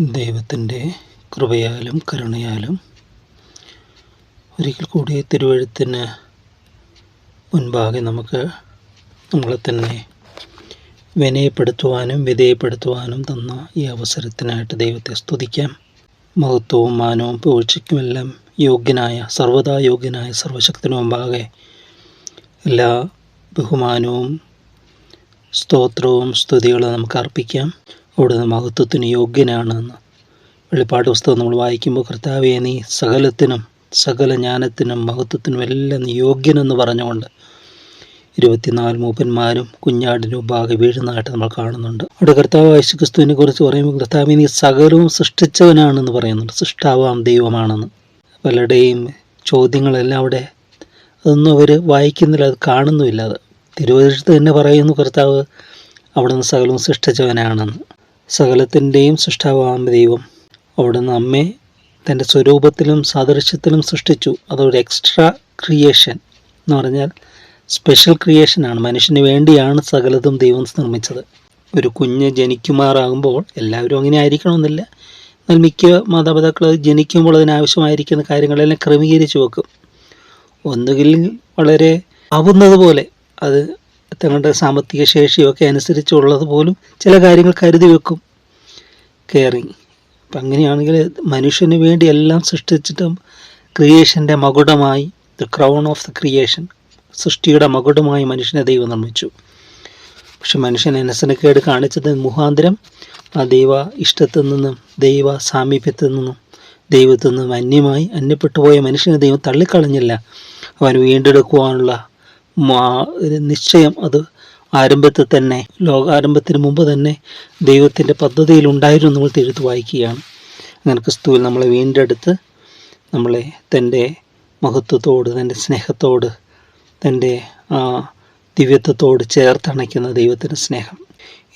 ദൈവത്തിന്റെ കൃപയാലും കരുണയാലും ഒരിക്കൽ കൂടി തിരുവഴുത്തിന് മുൻപാകെ നമുക്ക് നമ്മളെ തന്നെ വിനയപ്പെടുത്തുവാനും വിധേയപ്പെടുത്തുവാനും തന്ന ഈ അവസരത്തിനായിട്ട് ദൈവത്തെ സ്തുതിക്കാം. മഹത്വവും മാനവും പൂഴ്ചയ്ക്കുമെല്ലാം യോഗ്യനായ സർവതാ യോഗ്യനായ സർവശക്തിനു മുമ്പാകെ എല്ലാ ബഹുമാനവും സ്തോത്രവും സ്തുതികളും നമുക്ക് അർപ്പിക്കാം. അവിടുന്ന് മഹത്വത്തിന് യോഗ്യനാണെന്ന് വെളിപ്പാട് പുസ്തകം നമ്മൾ വായിക്കുമ്പോൾ കർത്താവെ നീ സകലത്തിനും സകല ജ്ഞാനത്തിനും മഹത്വത്തിനും എല്ലാം യോഗ്യനെന്ന് പറഞ്ഞുകൊണ്ട് ഇരുപത്തിനാല് മൂപ്പന്മാരും കുഞ്ഞാടിനും ഭാഗം വീഴുന്നതായിട്ട് നമ്മൾ കാണുന്നുണ്ട്. അവിടെ കർത്താവ് യേശു ക്രിസ്തുവിനെ കുറിച്ച് പറയുമ്പോൾ കർത്താവ് നീ സകലവും സൃഷ്ടിച്ചവനാണെന്ന് പറയുന്നുണ്ട്. സൃഷ്ടാവാം ദൈവമാണെന്ന്. പലരുടെയും ചോദ്യങ്ങളെല്ലാം അവിടെ അതൊന്നും അവർ വായിക്കുന്നില്ല അത് കാണുന്നുമില്ല. അത് തിരുവനന്തപുരത്ത് തന്നെ പറയുന്നു കർത്താവ് അവിടുന്ന് സകലവും സൃഷ്ടിച്ചവനാണെന്ന്. സകലത്തിന്റെയും സൃഷ്ടാവാണ് ദൈവം. അവിടുന്ന് അമ്മയെ തന്റെ സ്വരൂപത്തിലും സാദൃശ്യത്തിലും സൃഷ്ടിച്ചു. അതൊരു എക്സ്ട്രാ ക്രിയേഷൻ എന്ന് പറഞ്ഞാൽ സ്പെഷ്യൽ ക്രിയേഷനാണ് മനുഷ്യന് വേണ്ടിയാണ് സകലതും ദൈവം നിർമ്മിച്ചത്. ഒരു കുഞ്ഞ് ജനിക്കുമാറാകുമ്പോൾ എല്ലാവരും അങ്ങനെ ആയിരിക്കണമെന്നില്ല. എന്നാൽ മിക്ക മാതാപിതാക്കൾ ജനിക്കുമ്പോൾ അതിനാവശ്യമായിരിക്കുന്ന കാര്യങ്ങളെല്ലാം ക്രമീകരിച്ച് വെക്കും. ഒന്നുകിൽ വളരെ ആവുന്നത് പോലെ അത് തങ്ങളുടെ സാമ്പത്തിക ശേഷിയൊക്കെ അനുസരിച്ചുള്ളത് പോലും ചില കാര്യങ്ങൾ കരുതി വെക്കും. കെയറിങ് അപ്പം അങ്ങനെയാണെങ്കിൽ മനുഷ്യന് വേണ്ടി എല്ലാം സൃഷ്ടിച്ചിട്ടും ക്രിയേഷന്റെ മകുടമായി the crown of the creation സൃഷ്ടിയുടെ മകുടമായി മനുഷ്യനെ ദൈവം നിർമ്മിച്ചു. പക്ഷെ മനുഷ്യൻ അനുസരണക്കേട് കാണിച്ചത് മുഖാന്തരം ആ ദൈവ ഇഷ്ടത്തിൽ നിന്നും ദൈവ സാമീപ്യത്തിൽ നിന്നും ദൈവത്തിൽ നിന്നും അന്യമായി അന്യപ്പെട്ടു പോയ മനുഷ്യനെ ദൈവം തള്ളിക്കളഞ്ഞില്ല. അവൻ വീണ്ടെടുക്കുവാനുള്ള നിശ്ചയം അത് ആരംഭത്തിൽ തന്നെ ലോകാരംഭത്തിന് മുമ്പ് തന്നെ ദൈവത്തിന്റെ പദ്ധതിയിൽ ഉണ്ടായിരുന്നു നമ്മൾ തിരുത്ത് വായിക്കുകയാണ്. അങ്ങനെ ക്രിസ്തുവിൽ നമ്മളെ വീണ്ടെടുത്ത് നമ്മളെ തന്റെ മഹത്വത്തോട് തന്റെ സ്നേഹത്തോട് തന്റെ ആ ദിവ്യത്വത്തോട് ചേർത്തണയ്ക്കുന്ന ദൈവത്തിന്റെ സ്നേഹം.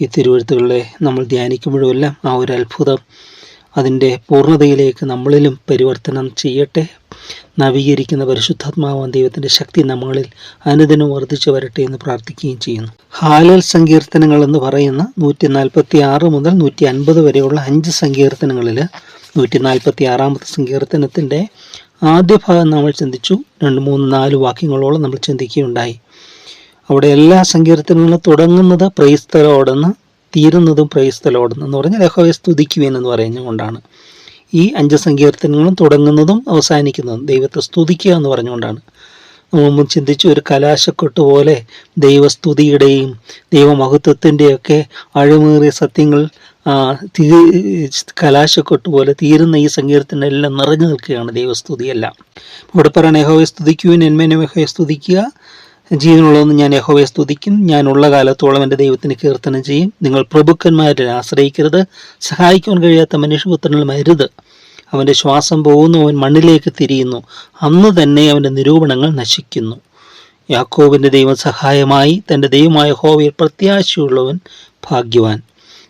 ഈ തിരുവഴുത്തുകളെ നമ്മൾ ധ്യാനിക്കുമ്പോഴുമെല്ലാം ആ ഒരു അത്ഭുതം അതിന്റെ പൂർണതയിലേക്ക് നമ്മളിലും പരിവർത്തനം ചെയ്യട്ടെ നവീകരിക്കുന്ന പരിശുദ്ധാത്മാവാൻ ദൈവത്തിന്റെ ശക്തി നമ്മളിൽ അനുദിനം വർദ്ധിച്ചു വരട്ടെ എന്ന് പ്രാർത്ഥിക്കുകയും ചെയ്യുന്നു. ഹാലൽ സങ്കീർത്തനങ്ങൾ എന്ന് പറയുന്ന നൂറ്റി നാൽപ്പത്തി ആറ് മുതൽ നൂറ്റി അൻപത് വരെയുള്ള അഞ്ച് സങ്കീർത്തനങ്ങളിൽ നൂറ്റി നാൽപ്പത്തി ആറാമത്തെ സങ്കീർത്തനത്തിന്റെ ആദ്യ ഭാഗം നമ്മൾ ചിന്തിച്ചു. രണ്ട് മൂന്ന് നാല് വാക്യങ്ങളോളം നമ്മൾ ചിന്തിക്കുകയുണ്ടായി. അവിടെ എല്ലാ സങ്കീർത്തനങ്ങളും തുടങ്ങുന്നത് പ്രൈസ്തലോടെന്ന് തീരുന്നതും പ്രൈസ്തലോടെന്ന് എന്ന് പറഞ്ഞാൽ ലഹോയെ സ്തുതിക്കുവേൻ എന്ന് പറയുന്നതുകൊണ്ടാണ് ഈ അഞ്ച് സങ്കീർത്തനങ്ങളും തുടങ്ങുന്നതും അവസാനിക്കുന്നതും ദൈവത്തെ സ്തുതിക്കുക എന്ന് പറഞ്ഞുകൊണ്ടാണ്. നമ്മൾ മുമ്പ് ചിന്തിച്ചു ഒരു കലാശക്കൊട്ട് പോലെ ദൈവസ്തുതിയുടെയും ദൈവമഹത്വത്തിന്റെയൊക്കെ അഴിമേറിയ സത്യങ്ങൾ തീ കലാശക്കൊട്ട് പോലെ തീരുന്ന ഈ സങ്കീർത്തനെല്ലാം നിറഞ്ഞു നിൽക്കുകയാണ് ദൈവസ്തുതിയെല്ലാം. ഇവിടെ പറയണ യഹോയെ സ്തുതിക്കുവിൻ എന്മേനെ യഹോയെ സ്തുതിക്കുക. ജീവനുള്ളതെന്ന് ഞാൻ യഹോവയെ സ്തുതിക്കും. ഞാനുള്ള കാലത്തോളം എന്റെ ദൈവത്തിന് കീർത്തനം ചെയ്യും. നിങ്ങൾ പ്രഭുക്കന്മാരെ ആശ്രയിക്കരുത്. സഹായിക്കുവാൻ കഴിയാത്ത മനുഷ്യപുത്രനിൽ മരുത്. അവന്റെ ശ്വാസം പോകുന്നു അവൻ മണ്ണിലേക്ക് തിരിയുന്നു. അന്ന് തന്നെ അവന്റെ നിരൂപണങ്ങൾ നശിക്കുന്നു. യാക്കോബിന്റെ ദൈവം സഹായമായി തന്റെ ദൈവമായ ഹോവയിൽ പ്രത്യാശയുള്ളവൻ ഭാഗ്യവാൻ.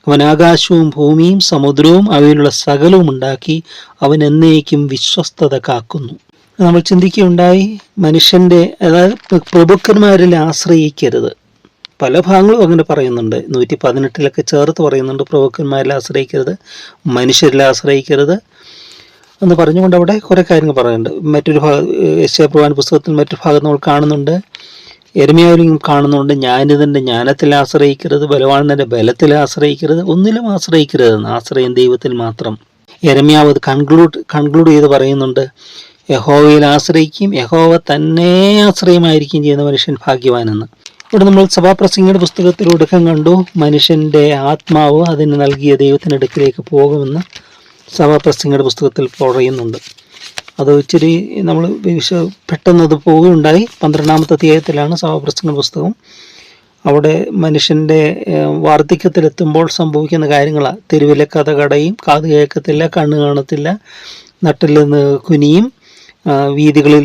അവൻ ആകാശവും ഭൂമിയും സമുദ്രവും അവയിലുള്ള സകലവും ഉണ്ടാക്കി അവൻ എന്നേക്കും വിശ്വസ്തത കാക്കുന്നു. നമ്മൾ ചിന്തിക്കുകയുണ്ടായി മനുഷ്യന്റെ അതായത് പ്രഭുക്കന്മാരിൽ ആശ്രയിക്കരുത്. പല ഭാഗങ്ങളും അങ്ങനെ പറയുന്നുണ്ട്. നൂറ്റി പതിനെട്ടിലൊക്കെ ചേർത്ത് പറയുന്നുണ്ട് പ്രഭുക്കന്മാരിൽ ആശ്രയിക്കരുത് മനുഷ്യരിൽ ആശ്രയിക്കരുത് എന്ന് പറഞ്ഞുകൊണ്ട് അവിടെ കുറേ കാര്യങ്ങൾ പറയുന്നുണ്ട്. മറ്റൊരു ഭാഗം യശയപ്രവാൻ പുസ്തകത്തിൽ മറ്റൊരു ഭാഗം നമ്മൾ കാണുന്നുണ്ട്. എരുമയാലും കാണുന്നുണ്ട് ഞാനിതിന്റെ ജ്ഞാനത്തിൽ ആശ്രയിക്കരുത് ബലവാനന്റെ ബലത്തിൽ ആശ്രയിക്കരുത് ഒന്നിലും ആശ്രയിക്കരുത് ആശ്രയം ദൈവത്തിൽ മാത്രം. എരമ്യാവ് അത് കൺക്ലൂഡ് കൺക്ലൂഡ് ചെയ്ത് പറയുന്നുണ്ട്. യഹോവയിൽ ആശ്രയിക്കും യഹോവ തന്നെ ആശ്രയമായിരിക്കും ചെയ്യുന്ന മനുഷ്യൻ ഭാഗ്യവാനെന്ന് ഇവിടെ നമ്മൾ സഭാപ്രസംഗിയുടെ പുസ്തകത്തിൽ ഒടുക്കം കണ്ടു. മനുഷ്യന്റെ ആത്മാവ് അതിന് നൽകിയ ദൈവത്തിനടുക്കിലേക്ക് പോകുമെന്ന് സഭാപ്രസംഗിയുടെ പുസ്തകത്തിൽ പറയുന്നുണ്ട്. അത് ഇച്ചിരി നമ്മൾ പെട്ടെന്ന് അത് പോവുകയുണ്ടായി. പന്ത്രണ്ടാമത്തെ അധ്യായത്തിലാണ് സഭാപ്രസംഗ പുസ്തകം. അവിടെ മനുഷ്യന്റെ വാർദ്ധക്യത്തിലെത്തുമ്പോൾ സംഭവിക്കുന്ന കാര്യങ്ങളാണ് തെരുവിലെ കഥ കടയും കാത് കേൾക്കത്തില്ല കണ്ണ് കാണത്തില്ല നട്ടിൽ നിന്ന് കുനിയും വീതികളിൽ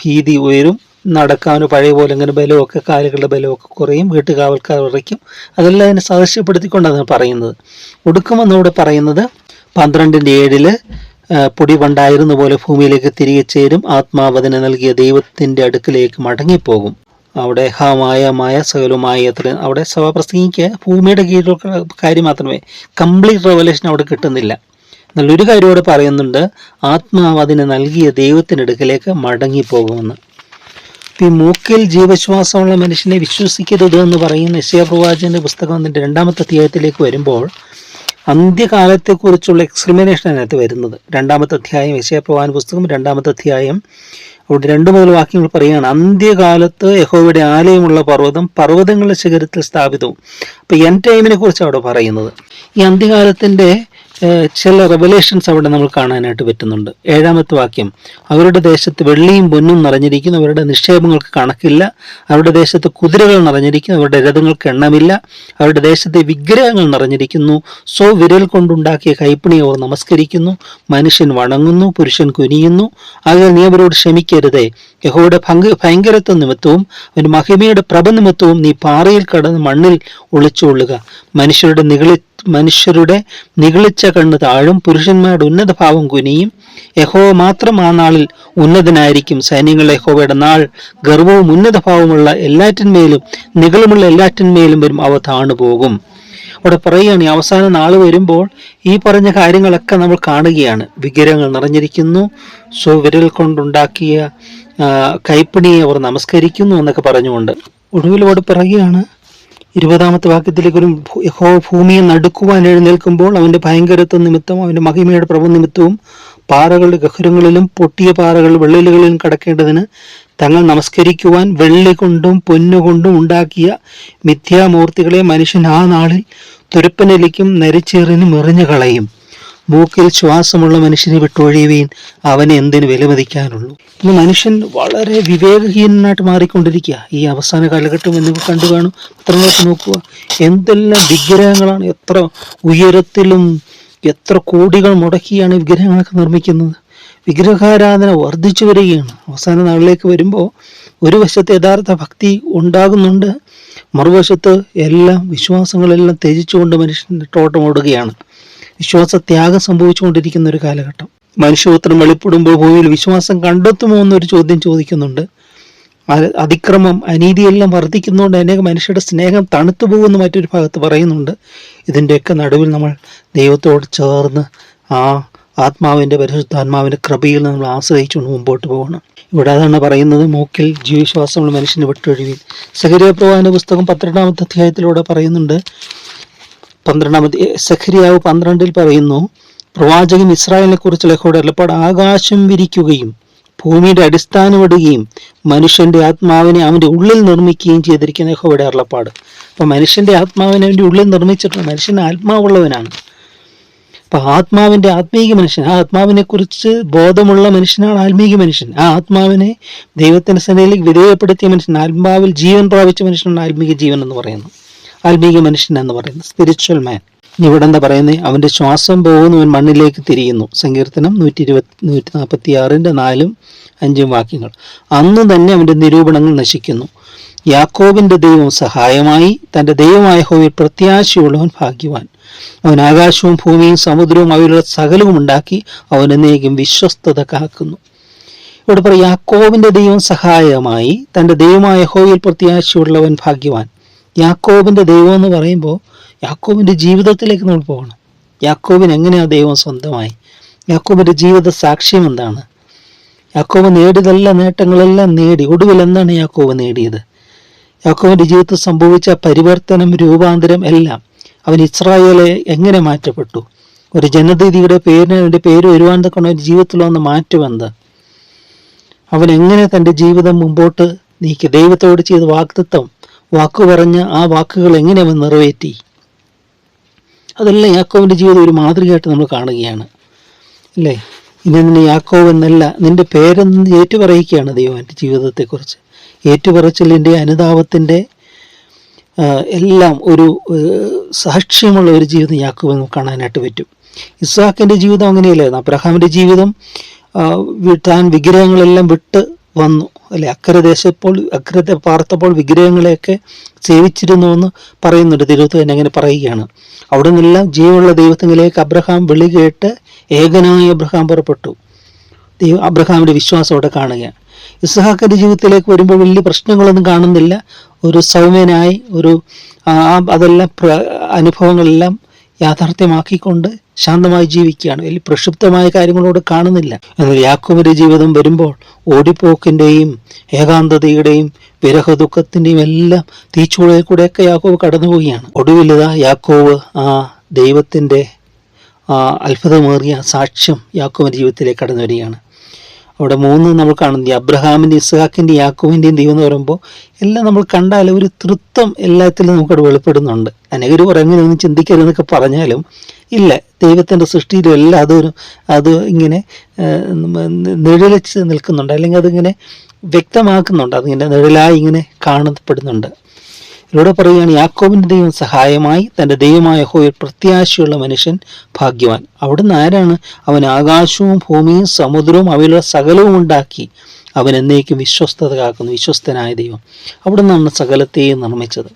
ഭീതി ഉയരും. നടക്കാനും പഴയ പോലെ ഇങ്ങനെ ബലമൊക്കെ കാലുകളുടെ ബലമൊക്കെ കുറയും. വീട്ടുകാവൽക്കാർ ഉറയ്ക്കും. അതെല്ലാം അതിനെ സാദൃശ്യപ്പെടുത്തിക്കൊണ്ടാണ് പറയുന്നത്. ഒടുക്കമെന്നിവിടെ പറയുന്നത് പന്ത്രണ്ടിന്റെ ഏഴിൽ പൊടി പണ്ടായിരുന്ന പോലെ ഭൂമിയിലേക്ക് തിരികെ ചേരും. ആത്മാവതിനെ നൽകിയ ദൈവത്തിന്റെ അടുക്കിലേക്ക് മടങ്ങിപ്പോകും. അവിടെ ഹമായ മായ സകലമായ അത്ര അവിടെ സഭ പ്രസംഗിക്കുക. ഭൂമിയുടെ കീഴിലുള്ള കാര്യം മാത്രമേ. കംപ്ലീറ്റ് റെവലേഷൻ അവിടെ കിട്ടുന്നില്ല. എന്നാൽ കാര്യമോട് പറയുന്നുണ്ട് ആത്മാവ് അതിന് നൽകിയ ദൈവത്തിനടുക്കലേക്ക് മടങ്ങിപ്പോകുമെന്ന്. ഈ മൂക്കിൽ ജീവശ്വാസമുള്ള മനുഷ്യനെ വിശ്വസിക്കരുത് എന്ന് പറയുന്ന യശയ പ്രവാചകന്റെ പുസ്തകം അതിന്റെ രണ്ടാമത്തെ അധ്യായത്തിലേക്ക് വരുമ്പോൾ അന്ത്യകാലത്തെക്കുറിച്ചുള്ള എക്സ്പ്ലനേഷൻ അതിനകത്ത് വരുന്നത്. രണ്ടാമത്തെ അധ്യായം യശയ പ്രവാചന പുസ്തകം രണ്ടാമത്തെ അധ്യായം അവിടെ രണ്ടു മുതൽ വാക്യങ്ങൾ പറയുകയാണ് അന്ത്യകാലത്ത് യഹോയുടെ ആലയമുള്ള പർവതം പർവതങ്ങളുടെ ശിഖരത്തിൽ സ്ഥാപിതവും. അപ്പോൾ എൻ ടൈമിനെ കുറിച്ച് അവിടെ പറയുന്നത്. ഈ അന്ത്യകാലത്തിന്റെ ഏഹ്, ചില റെവലേഷൻസ് അവിടെ നമ്മൾ കാണാനായിട്ട് പറ്റുന്നുണ്ട്. ഏഴാമത്തെ വാക്യം അവരുടെ ദേശത്ത് വെള്ളിയും പൊന്നും നിറഞ്ഞിരിക്കുന്നു അവരുടെ നിക്ഷേപങ്ങൾക്ക് കണക്കില്ല. അവരുടെ ദേശത്ത് കുതിരകൾ നിറഞ്ഞിരിക്കുന്നു അവരുടെ രഥങ്ങൾക്ക് എണ്ണമില്ല. അവരുടെ ദേശത്തെ വിഗ്രഹങ്ങൾ നിറഞ്ഞിരിക്കുന്നു. സോ വിരൽ കൊണ്ടുണ്ടാക്കിയ കൈപ്പിണി അവർ നമസ്കരിക്കുന്നു. മനുഷ്യൻ വണങ്ങുന്നു പുരുഷൻ കുനിയുന്നു. ആകെ നീ അവരോട് ക്ഷമിക്കരുതേ. യഹോയുടെ ഭംഗ ഭയങ്കരത്വ നിമിത്തവും അവന്റെ മഹിമയുടെ പ്രഭ നിമിത്തവും നീ പാറയിൽ കടന്ന് മണ്ണിൽ ഒളിച്ചുകൊള്ളുക. മനുഷ്യരുടെ നികളി മനുഷ്യരുടെ നിഗളിച്ച കണ്ണ് താഴും. പുരുഷന്മാരുടെ ഉന്നത ഭാവം കുനിയും. യഹോവ മാത്രം ആ നാളിൽ ഉന്നതനായിരിക്കും. സൈന്യങ്ങൾ യഹോവയുടെ നാൾ ഗർവവും ഉന്നത ഭാവമുള്ള എല്ലാറ്റിന്മേലും നികളുമുള്ള എല്ലാറ്റിന്മേലും വരും. അവ താണുപോകും. അവിടെ പറയുകയാണ് ഈ അവസാന നാൾ വരുമ്പോൾ ഈ പറഞ്ഞ കാര്യങ്ങളൊക്കെ നമ്മൾ കാണുകയാണ്. വിഗ്രഹങ്ങൾ നിറഞ്ഞിരിക്കുന്നു. സോ വിരൽ കൊണ്ടുണ്ടാക്കിയ കൈപ്പിണിയെ അവർ നമസ്കരിക്കുന്നു എന്നൊക്കെ പറഞ്ഞുകൊണ്ട്. ഒടുവിലോട് പറയുകയാണ് ഇരുപതാമത്തെ വാക്യത്തിലേക്ക് ഒരു യഹോ ഭൂമിയെ നടുക്കുവാൻ എഴുന്നേൽക്കുമ്പോൾ അവന്റെ ഭയങ്കരത്വ നിമിത്തം അവന്റെ മഹിമയുടെ പ്രഭ നിമിത്തവും പാറകളുടെ ഗഹുരങ്ങളിലും പൊട്ടിയ പാറകൾ വെള്ളലുകളിലും കടക്കേണ്ടതിന് തങ്ങൾ നമസ്കരിക്കുവാൻ വെള്ളി കൊണ്ടും പൊന്നുകൊണ്ടും ഉണ്ടാക്കിയ മിഥ്യാമൂർത്തികളെ മനുഷ്യൻ ആ നാളിൽ തുരുപ്പനലിക്കും നരിച്ചേറിനും എറിഞ്ഞു കളയും മൂക്കിൽ ശ്വാസമുള്ള മനുഷ്യനെ വിട്ടൊഴിയുവീൻ അവനെ എന്തിനു വിലമതിക്കാനുള്ളൂ? ഇന്ന് മനുഷ്യൻ വളരെ വിവേകഹീനനായിട്ട് മാറിക്കൊണ്ടിരിക്കുക. ഈ അവസാന കാലഘട്ടം എന്നിവ കണ്ടു കാണും. പത്രങ്ങളൊക്കെ നോക്കുക. എന്തെല്ലാം വിഗ്രഹങ്ങളാണ് എത്ര ഉയരത്തിലും എത്ര കോടികൾ മുടക്കിയാണ് വിഗ്രഹങ്ങളൊക്കെ നിർമ്മിക്കുന്നത്. വിഗ്രഹാരാധന വർദ്ധിച്ചു വരികയാണ്. അവസാന നാളിലേക്ക് വരുമ്പോൾ ഒരു വശത്ത് യഥാർത്ഥ ഭക്തി ഉണ്ടാകുന്നുണ്ട്. മറുവശത്ത് എല്ലാം വിശ്വാസങ്ങളെല്ലാം ത്യജിച്ചുകൊണ്ട് മനുഷ്യൻ ടോട്ടം ഓടുകയാണ്. വിശ്വാസത്യാഗം സംഭവിച്ചുകൊണ്ടിരിക്കുന്ന ഒരു കാലഘട്ടം. മനുഷ്യപുത്രം വെളിപ്പെടുമ്പോൾ ഭൂമിയിൽ വിശ്വാസം കണ്ടെത്തുമോ എന്നൊരു ചോദ്യം ചോദിക്കുന്നുണ്ട്. അതിക്രമം അനീതിയെല്ലാം വർദ്ധിക്കുന്നതുകൊണ്ട് അനേക മനുഷ്യരുടെ സ്നേഹം തണുത്തു പോകുമെന്ന് മറ്റൊരു ഭാഗത്ത് പറയുന്നുണ്ട്. ഇതിന്റെയൊക്കെ നടുവിൽ നമ്മൾ ദൈവത്തോട് ചേർന്ന് ആ ആത്മാവിന്റെ പരിശുദ്ധാത്മാവിന്റെ കൃപയിൽ നമ്മൾ ആശ്രയിച്ചുകൊണ്ട് മുമ്പോട്ട് പോകണം. ഇവിടെ അതാണ് പറയുന്നത് മൂക്കിൽ ജീവശ്വാസമുള്ള മനുഷ്യന് വിട്ടൊഴിവിൽ സഹരിയ പ്രവാഹന പുസ്തകം പന്ത്രണ്ടാമത്തെ അധ്യായത്തിലൂടെ പറയുന്നുണ്ട് പന്ത്രണ്ടാമത്തെ സഖരിയാവ് പന്ത്രണ്ടിൽ പറയുന്നു പ്രവാചകൻ ഇസ്രായേലിനെ കുറിച്ചുള്ള യഹോവയുടെ അരുളപ്പാട് ആകാശം വിരിക്കുകയും ഭൂമിയുടെ അടിസ്ഥാനം ഇടുകയും മനുഷ്യന്റെ ആത്മാവിനെ അവന്റെ ഉള്ളിൽ നിർമ്മിക്കുകയും ചെയ്തിരിക്കുന്ന യഹോവയുടെ അരുളപ്പാട്. അപ്പൊ മനുഷ്യന്റെ ആത്മാവിനെ അവന്റെ ഉള്ളിൽ നിർമ്മിച്ചിട്ടുണ്ട് മനുഷ്യൻ ആത്മാവുള്ളവനാണ്. അപ്പൊ ആത്മാവിന്റെ ആത്മീക മനുഷ്യൻ ആ ആത്മാവിനെ കുറിച്ച് ബോധമുള്ള മനുഷ്യനാണ് ആത്മീക മനുഷ്യൻ. ആ ആത്മാവിനെ ദൈവത്തിന്റെ സന്നയിലേക്ക് വിധേയപ്പെടുത്തിയ മനുഷ്യൻ ആത്മാവിൽ ജീവൻ പ്രാപിച്ച മനുഷ്യനാണ് ആത്മീക ജീവൻ എന്ന് പറയുന്നത് ആത്മീക മനുഷ്യൻ എന്ന് പറയുന്നത് സ്പിരിച്വൽ മാൻ ഇവിടെ എന്താ പറയുന്നത് അവന്റെ ശ്വാസം പോകുന്നു അവൻ മണ്ണിലേക്ക് തിരിയുന്നു. സങ്കീർത്തനം നൂറ്റി ഇരുപത്തി നൂറ്റി നാൽപ്പത്തി ആറിന്റെ നാലും അഞ്ചും വാക്യങ്ങൾ. അന്ന് തന്നെ അവന്റെ നിരൂപണങ്ങൾ നശിക്കുന്നു. യാക്കോബിന്റെ ദൈവം സഹായമായി തന്റെ ദൈവമായ ഹോവിൽ പ്രത്യാശയുള്ളവൻ ഭാഗ്യവാൻ. അവൻ ആകാശവും ഭൂമിയും സമുദ്രവും അവയിലുള്ള സകലവും ഉണ്ടാക്കി അവൻ എന്നേക്കും വിശ്വസ്തത കാക്കുന്നു. ഇവിടെ പറയും യാക്കോബിന്റെ ദൈവം സഹായമായി തന്റെ ദൈവമായ ഹോവിൽ പ്രത്യാശയുള്ളവൻ ഭാഗ്യവാൻ. യാക്കോബിന്റെ ദൈവം എന്ന് പറയുമ്പോൾ യാക്കോബിന്റെ ജീവിതത്തിലേക്ക് നമ്മൾ പോകണം. യാക്കോബിന് എങ്ങനെയാണ് ദൈവം സ്വന്തമായി? യാക്കോബിന്റെ ജീവിത സാക്ഷ്യം എന്താണ്? യാക്കോബ് നേടിയതെല്ലാം നേട്ടങ്ങളെല്ലാം നേടി. ഒടുവിൽ എന്താണ് യാക്കോബ് നേടിയത്? യാക്കോബിന്റെ ജീവിതത്തിൽ സംഭവിച്ച പരിവർത്തനം രൂപാന്തരം എല്ലാം അവൻ ഇസ്രായേലെ എങ്ങനെ മാറ്റപ്പെട്ടു? ഒരു ജനതീതിയുടെ പേരിന് വേണ്ടി പേര് വരുവാൻ തക്കൊണ്ട് അവന്റെ ജീവിതത്തിൽ വന്ന് മാറ്റം എന്ത്? അവൻ എങ്ങനെ തന്റെ ജീവിതം മുമ്പോട്ട് നീക്കി? ദൈവത്തോട് ചെയ്ത വാക്തത്വം വാക്കു പറഞ്ഞ ആ വാക്കുകൾ എങ്ങനെ അവൻ നിറവേറ്റി? അതെല്ലാം യാക്കോവിന്റെ ജീവിതം ഒരു മാതൃകയായിട്ട് നമ്മൾ കാണുകയാണ്. അല്ലേ? ഇനി നിന്നെ യാക്കോവ് എന്നല്ല നിന്റെ പേരെന്ന് ഏറ്റുപറയുകയാണ് ദൈവം എന്റെ ജീവിതത്തെക്കുറിച്ച്. ഏറ്റുപറച്ചിലിന്റെ അനുതാപത്തിന്റെ എല്ലാം ഒരു സാക്ഷ്യമുള്ള ഒരു ജീവിതം യാക്കോവ് കാണാനായിട്ട് പറ്റും. ഇസ്ഹാക്കിന്റെ ജീവിതം അങ്ങനെയല്ലായിരുന്നു. അബ്രഹാമിന്റെ ജീവിതം താൻ വിഗ്രഹങ്ങളെല്ലാം വിട്ട് വന്നു. അല്ലെ? അക്രദേശപ്പോൾ അക്രത പാർത്തപ്പോൾ വിഗ്രഹങ്ങളെയൊക്കെ സേവിച്ചിരുന്നു എന്ന് പറയുന്നുണ്ട്. തിരുവത്തു തന്നെ അങ്ങനെ പറയുകയാണ്. അവിടെ നിന്നെല്ലാം ജീവനുള്ള ദൈവത്തിലേക്ക് അബ്രഹാം വിളി കേട്ട് ഏകനായി അബ്രഹാം പുറപ്പെട്ടു. ദൈവം അബ്രഹാമിന്റെ വിശ്വാസം അവിടെ കാണുകയാണ്. ഇസ്ഹാക്കിന്റെ ജീവിതത്തിലേക്ക് വരുമ്പോൾ വലിയ പ്രശ്നങ്ങളൊന്നും കാണുന്നില്ല. ഒരു സൗമ്യനായി ഒരു അതെല്ലാം അനുഭവങ്ങളെല്ലാം യാഥാർത്ഥ്യമാക്കിക്കൊണ്ട് ശാന്തമായി ജീവിക്കുകയാണ്. വലിയ പ്രക്ഷുബ്ധമായ കാര്യങ്ങളോട് കാണുന്നില്ല. എന്നാൽ യാക്കോബിന്റെ ജീവിതം വരുമ്പോൾ ഓടിപ്പോക്കിന്റെയും ഏകാന്തതയുടെയും വിരഹ ദുഃഖത്തിന്റെയും എല്ലാം തീച്ചുളയിൽ കൂടെയൊക്കെ യാക്കോബ് കടന്നുപോവുകയാണ് ഒടുവിലിതാ യാക്കോബ് ആ ദൈവത്തിന്റെ ആ അത്ഭുതമേറിയ സാക്ഷ്യം യാക്കോബിന്റെ ജീവിതത്തിലേക്ക് കടന്നു വരികയാണ്. അവിടെ മൂന്ന് നമ്മൾ കാണുന്നത് അബ്രഹാമിന്റെ ഇസ്ഹാക്കിന്റെ യാക്കൂവിന്റെയും ദൈവം എന്ന് പറയുമ്പോൾ എല്ലാം നമ്മൾ കണ്ടാൽ ഒരു തൃത്വം എല്ലാത്തിലും നമുക്കത് വെളിപ്പെടുന്നുണ്ട്. അനേകർ പറയുന്നതൊന്നും ചിന്തിക്കരുതെന്നൊക്കെ പറഞ്ഞാലും ഇല്ല. ദൈവത്തിന്റെ സൃഷ്ടിയിലും എല്ലാം അതൊരു അത് ഇങ്ങനെ നിഴലിച്ച് നിൽക്കുന്നുണ്ട്. അല്ലെങ്കിൽ അതിങ്ങനെ വ്യക്തമാക്കുന്നുണ്ട്. അതിങ്ങനെ നിഴലായി ഇങ്ങനെ കാണപ്പെടുന്നുണ്ട്. ഇവിടെ പറയുകയാണ് യാക്കോബിന്റെ ദൈവം സഹായമായി തന്റെ ദൈവമായ ഹോയിൽ പ്രത്യാശയുള്ള മനുഷ്യൻ ഭാഗ്യവാൻ. അവിടുന്ന് ആരാണ്? അവൻ ആകാശവും ഭൂമിയും സമുദ്രവും അവയിലുള്ള സകലവും ഉണ്ടാക്കി. അവൻ എന്നേക്കും വിശ്വസ്തത കാക്കുന്നു വിശ്വസ്തനായ ദൈവം. അവിടെ നിന്നാണ് സകലത്തെയും നിർമ്മിച്ചത്.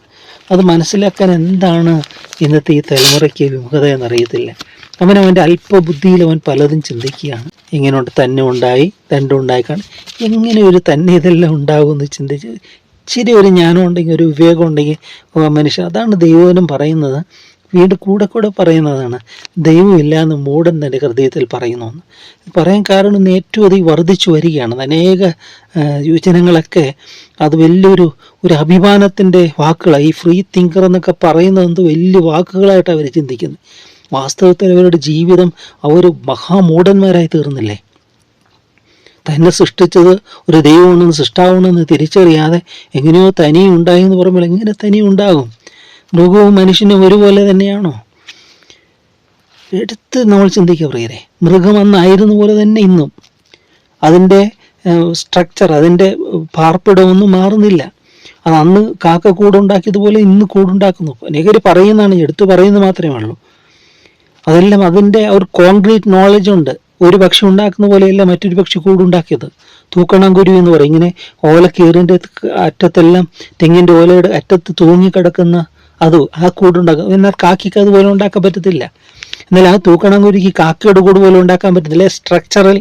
അത് മനസ്സിലാക്കാൻ എന്താണ് ഇന്നത്തെ ഈ തലമുറയ്ക്ക് വിമുഖത എന്നറിയത്തില്ല. അവൻ അവന്റെ അല്പബുദ്ധിയിൽ അവൻ പലതും ചിന്തിക്കുകയാണ്. ഇങ്ങനെ തന്നെ ഉണ്ടായി രണ്ടും ഉണ്ടായിക്കാണ് എങ്ങനെ ഒരു തന്നെ ഇതെല്ലാം ഉണ്ടാകുമെന്ന് ചിന്തിച്ച് ഇച്ചിരി ഒരു ജ്ഞാനം ഉണ്ടെങ്കിൽ ഒരു വിവേകം ഉണ്ടെങ്കിൽ മനുഷ്യൻ അതാണ് ദൈവനും പറയുന്നത്. വീട് കൂടെ കൂടെ പറയുന്നതാണ്. ദൈവമില്ല എന്ന് മൂടൻ തന്റെ ഹൃദയത്തിൽ പറയുന്നു പറയാൻ കാരണം ഇന്ന് ഏറ്റവും അധികം വർദ്ധിച്ചു വരികയാണ്. അനേക യുവജനങ്ങളൊക്കെ അത് വലിയൊരു ഒരു അഭിമാനത്തിന്റെ വാക്കുകളാണ് ഈ ഫ്രീ തിങ്കർ എന്നൊക്കെ പറയുന്നത് എന്ത് വലിയ വാക്കുകളായിട്ട് അവർ ചിന്തിക്കുന്നത്. വാസ്തവത്തിൽ അവരുടെ ജീവിതം അവർ മഹാമൂടന്മാരായി തീർന്നില്ലേ? തന്നെ സൃഷ്ടിച്ചത് ഒരു ദൈവമാണെന്ന് സൃഷ്ടാവണമെന്ന് തിരിച്ചറിയാതെ എങ്ങനെയോ തനി ഉണ്ടായി എന്ന് പറയുമ്പോൾ എങ്ങനെ തനി ഉണ്ടാകും മൃഗവും മനുഷ്യനും ഒരുപോലെ തന്നെയാണോ? എടുത്ത് നമ്മൾ ചിന്തിക്കുക പ്രിയരെ മൃഗം അന്നായിരുന്ന പോലെ തന്നെ ഇന്നും. അതിന്റെ സ്ട്രക്ചർ അതിന്റെ പാർപ്പിടമൊന്നും മാറുന്നില്ല. അത് അന്ന് കാക്ക കൂടുണ്ടാക്കിയതുപോലെ ഇന്ന് കൂടുണ്ടാക്കുന്നു. അനേകർ പറയുന്നതാണ് എടുത്തു പറയുന്നത് മാത്രമേ ഉള്ളൂ. അതെല്ലാം അതിന്റെ ഒരു കോൺക്രീറ്റ് നോളജ് ഉണ്ട്. ഒരു പക്ഷി ഉണ്ടാക്കുന്ന പോലെയല്ല മറ്റൊരു പക്ഷി കൂടുണ്ടാക്കിയത് തൂക്കണംകുരു എന്ന് പറയും. ഇങ്ങനെ ഓല കീറിന്റെ അറ്റത്തെല്ലാം തെങ്ങിന്റെ ഓലയുടെ അറ്റത്ത് തൂങ്ങിക്കിടക്കുന്ന അത് ആ കൂടുണ്ടാക്കും എന്നാൽ കാക്കിക്ക് അതുപോലെ ഉണ്ടാക്കാൻ പറ്റത്തില്ല. എന്നാൽ ആ തൂക്കണംകുരുക്ക് കാക്കയുടെ കൂട് പോലെ ഉണ്ടാക്കാൻ പറ്റത്തില്ല. സ്ട്രക്ചറൽ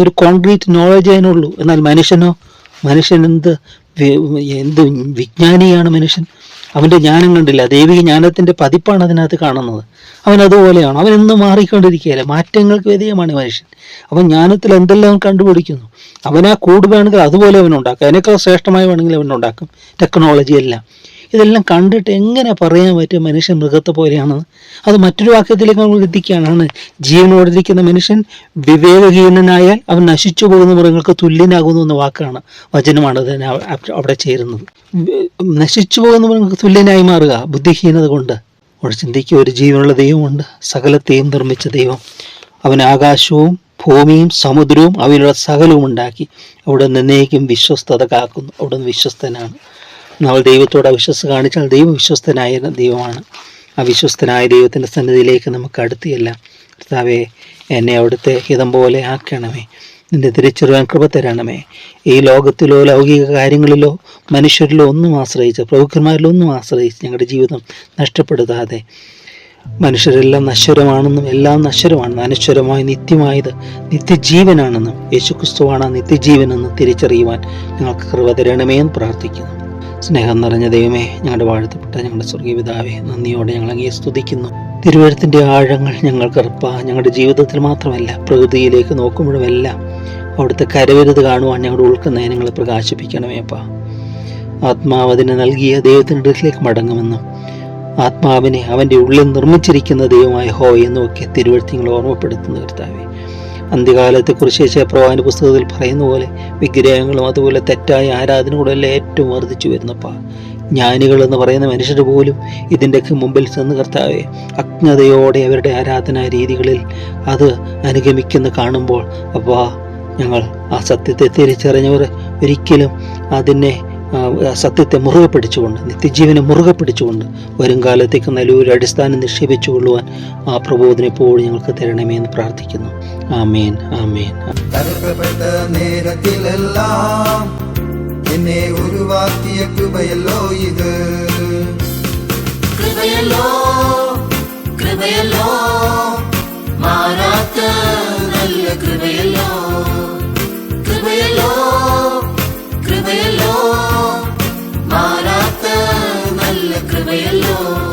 ഒരു കോൺക്രീറ്റ് നോളജ് അതിനുള്ളൂ എന്നാൽ മനുഷ്യനോ മനുഷ്യൻ എന്ത് എന്ത് വിജ്ഞാനിയാണ് മനുഷ്യൻ? അവന്റെ ജ്ഞാനം കണ്ടില്ല. ദൈവിക ജ്ഞാനത്തിന്റെ പതിപ്പാണ് അതിനകത്ത് കാണുന്നത്. അവൻ അതുപോലെയാണ്. അവൻ എന്നും മാറിക്കൊണ്ടിരിക്കുകയല്ല? മാറ്റങ്ങൾക്ക് വിധേയമാണ് മനുഷ്യൻ. അവൻ ജ്ഞാനത്തിൽ എന്തെല്ലാം കണ്ടുപിടിക്കുന്നു? അവൻ ആ കൂട് വേണമെങ്കിൽ അതുപോലെ അവൻ ഉണ്ടാക്കും. അതിനേക്കാൾ ശ്രേഷ്ഠമായി വേണമെങ്കിൽ അവൻ ഉണ്ടാക്കും. ടെക്നോളജി എല്ലാം. ഇതെല്ലാം കണ്ടിട്ട് എങ്ങനെ പറയാൻ പറ്റും മനുഷ്യൻ മൃഗത്തെ പോലെയാണെന്ന് അത് മറ്റൊരു വാക്യത്തിലേക്ക് നമ്മൾ എത്തിക്കുകയാണ്. ജീവനോടിരിക്കുന്ന മനുഷ്യൻ വിവേകഹീനനായാൽ അവൻ നശിച്ചു പോകുന്ന മൃഗങ്ങൾക്ക് തുല്യനാകുന്നു എന്ന വാക്കാണ് വചനമാണ് അവിടെ ചേരുന്നത്. നശിച്ചു പോകുന്ന മൃഗങ്ങൾക്ക് തുല്യനായി മാറുക ബുദ്ധിഹീനത കൊണ്ട്. അവിടെ ചിന്തിക്കുക ഒരു ജീവനുള്ള ദൈവമുണ്ട് സകലത്തെയും നിർമ്മിച്ച ദൈവം. അവൻ ആകാശവും ഭൂമിയും സമുദ്രവും അവയിലുള്ള സകലവും ഉണ്ടാക്കി. അവിടെ നിന്നേക്കും വിശ്വസ്തത കാക്കുന്നു അവിടെ നിന്ന് വിശ്വസ്തനാണ്. നമ്മൾ ദൈവത്തോട് അവിശ്വസ് കാണിച്ചാൽ ദൈവവിശ്വസ്തനായ ദൈവമാണ്. അവിശ്വസ്തനായ ദൈവത്തിന്റെ സന്നിധിയിലേക്ക് നമുക്ക് അടുത്തിയല്ല. കർത്താവെ എന്നെ അവിടുത്തെ ഹിതം പോലെ ആക്കണമേ. നിന്റെ തിരിച്ചറിയാൻ കൃപ തരണമേ. ഈ ലോകത്തിലോ ലൗകിക കാര്യങ്ങളിലോ മനുഷ്യരിലോ ഒന്നും ആശ്രയിച്ച് പ്രഭുക്കന്മാരിലോ ഒന്നും ആശ്രയിച്ച് ഞങ്ങളുടെ ജീവിതം നഷ്ടപ്പെടുത്താതെ. മനുഷ്യരെല്ലാം നശ്വരമാണെന്നും എല്ലാം നശ്വരമാണെന്നും അനശ്വരമായി നിത്യമായത് നിത്യജീവനാണെന്നും യേശുക്രിസ്തുവാണ് നിത്യജീവനെന്ന് തിരിച്ചറിയുവാൻ ഞങ്ങൾക്ക് കൃപ തരണമേ എന്ന് പ്രാർത്ഥിക്കുന്നു. സ്നേഹം നിറഞ്ഞ ദൈവമേ ഞങ്ങളുടെ വാഴ്ത്തപ്പെട്ട ഞങ്ങളുടെ സ്വർഗീയ പിതാവേ നന്ദിയോടെ ഞങ്ങൾ അങ്ങേ സ്തുതിക്കുന്നു. തിരുവഴുത്തിന്റെ ആഴങ്ങൾ ഞങ്ങൾക്ക് ഉറപ്പ. ഞങ്ങളുടെ ജീവിതത്തിൽ മാത്രമല്ല പ്രകൃതിയിലേക്ക് നോക്കുമ്പോഴുമെല്ലാം അവിടുത്തെ കരവരുത് കാണുവാൻ ഞങ്ങളുടെ ഉൾക്കുന്നതിനെ ഞങ്ങളെ പ്രകാശിപ്പിക്കണമേ അപ്പ. ആത്മാവ് അതിന് നൽകിയ ദൈവത്തിന്റെ അടുക്കിലേക്ക് മടങ്ങുമെന്നും ആത്മാവിനെ അവന്റെ ഉള്ളിൽ നിർമ്മിച്ചിരിക്കുന്ന ദൈവമായ ഹോ എന്നുമൊക്കെ തിരുവഴുത്തിങ്ങൾ ഓർമ്മപ്പെടുത്തുന്ന കർത്താവേ. അന്ത്യകാലത്തെക്കുറിച്ച് പ്രവാന പുസ്തകത്തിൽ പറയുന്ന പോലെ വിഗ്രഹങ്ങളും അതുപോലെ തെറ്റായ ആരാധനകളും ഏറ്റവും വർദ്ധിച്ചു വരുന്നപ്പ. ജ്ഞാനികൾ എന്ന് പറയുന്ന മനുഷ്യർ പോലും ഇതിന്റെയൊക്കെ മുമ്പിൽ ചെന്ന് കർത്താവെ അജ്ഞതയോടെ അവരുടെ ആരാധനാ രീതികളിൽ അത് അനുഗമിക്കുന്ന കാണുമ്പോൾ അപ്പോൾ ഞങ്ങൾ ആ സത്യത്തെ തിരിച്ചറിഞ്ഞവർ ഒരിക്കലും അതിനെ സത്യത്തെ മുറുകെ പിടിച്ചുകൊണ്ട് നിത്യജീവനെ മുറുകെ പിടിച്ചുകൊണ്ട് വരും കാലത്തേക്ക് നല്ലൊരു അടിസ്ഥാനം നിക്ഷേപിച്ചുകൊള്ളുവാൻ ആ പ്രബോധനം എപ്പോഴും ഞങ്ങൾക്ക് തരണമേ എന്ന് പ്രാർത്ഥിക്കുന്നു. ആമേൻ ആമേൻ. നേരത്തിലെല്ലാം എന്നെ ഉരുവാക്കിയ കൃപയല്ലോ ഇത്. കൃപയല്ലോ കൃപയല്ലോ മാറാത്ത നല്ല കൃപയല്ലോ നല്ല കൃപയല്ലോ.